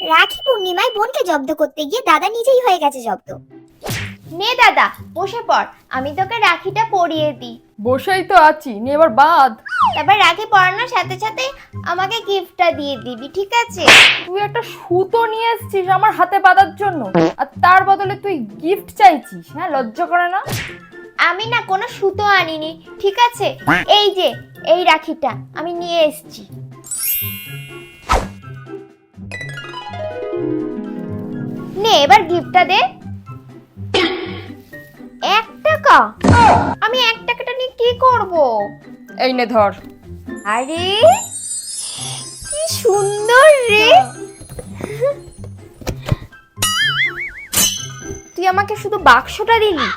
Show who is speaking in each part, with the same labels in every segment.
Speaker 1: রাখি পূর্ণিমায় বোনকে জব্দ করতে গিয়ে দাদা নিজেই হয়ে গেছে জব্দ।
Speaker 2: নে দাদা বসে পড় আমি তোকে রাখিটা পরিয়ে দিই।
Speaker 3: বসেই তো আছি নে এবার বাদ।
Speaker 2: তারপর রাখি পরানোর সাথে সাথে আমাকে গিফটটা দিয়ে দিবি ঠিক আছে?
Speaker 3: তুই একটা সুতো নিয়ে এসেছিস আমার হাতে বাঁধার জন্য আর তার বদলে তুই গিফট চাইছিস হ্যাঁ? লজ্জা করে না?
Speaker 2: আমি না কোনো সুতো আনিনি ঠিক আছে? এই যে এই রাখিটা আমি নিয়ে এসেছি। এবার দে। এক টাকা আমি এক টাকাটা নিয়ে কি করব?
Speaker 3: এই নে ধর।
Speaker 2: আরে কি সুন্দর রে। তুই আমাকে শুধু বাক্সটা দিলি।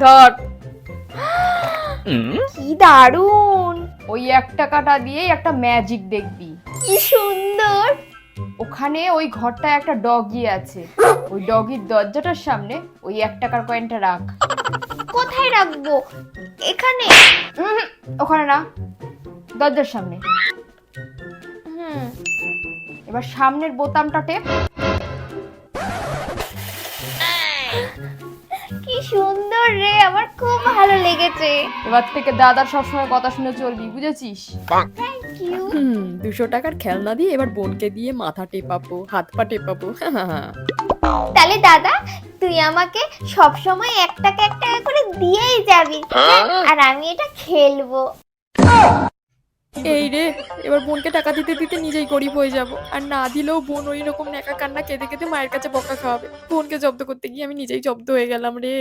Speaker 3: ধর।
Speaker 2: কি দারুণ।
Speaker 3: ওই এক টাকাটা দিয়েই একটা ম্যাজিক দেখবি।
Speaker 2: কি সুন্দর।
Speaker 3: ওখানে ওই ঘরটায় একটা ডগি আছে। ওই ডগির দরজাটার সামনে ওই এক টাকার কয়েনটা রাখ।
Speaker 2: কোথায় রাখব? এখানে?
Speaker 3: উহুম, ওখানে না দরজার সামনে।
Speaker 2: হুম।
Speaker 3: এবার সামনের বোতামটা টেপ।
Speaker 2: কি সুন্দর। খুব ভালো লেগেছে।
Speaker 3: এবার থেকে দাদার সবসময় কথা শুনে চলবি বুঝেছিস?
Speaker 2: থ্যাংক ইউ
Speaker 4: দুশো টাকার খেলনা দিয়ে এবার বোনকে দিয়ে মাথা টেপাবো হাত পা টেপাবো।
Speaker 2: তাহলে দাদা তুই আমাকে সব সময় এক টাকা এক টাকা করে দিয়েই যাবি আর আমি এটা খেলব।
Speaker 4: এই রে এবার বোনকে টাকা দিতে দিতে নিজেই গরিব হয়ে যাব। আর না দিলেও বোন ওই রকম নেকা কান্না কেঁদে কেঁদে মায়ের কাছে বকা খাওয়াবে। বোনকে জব্দ করতে গিয়ে আমি নিজেই জব্দ হয়ে গেলাম রে।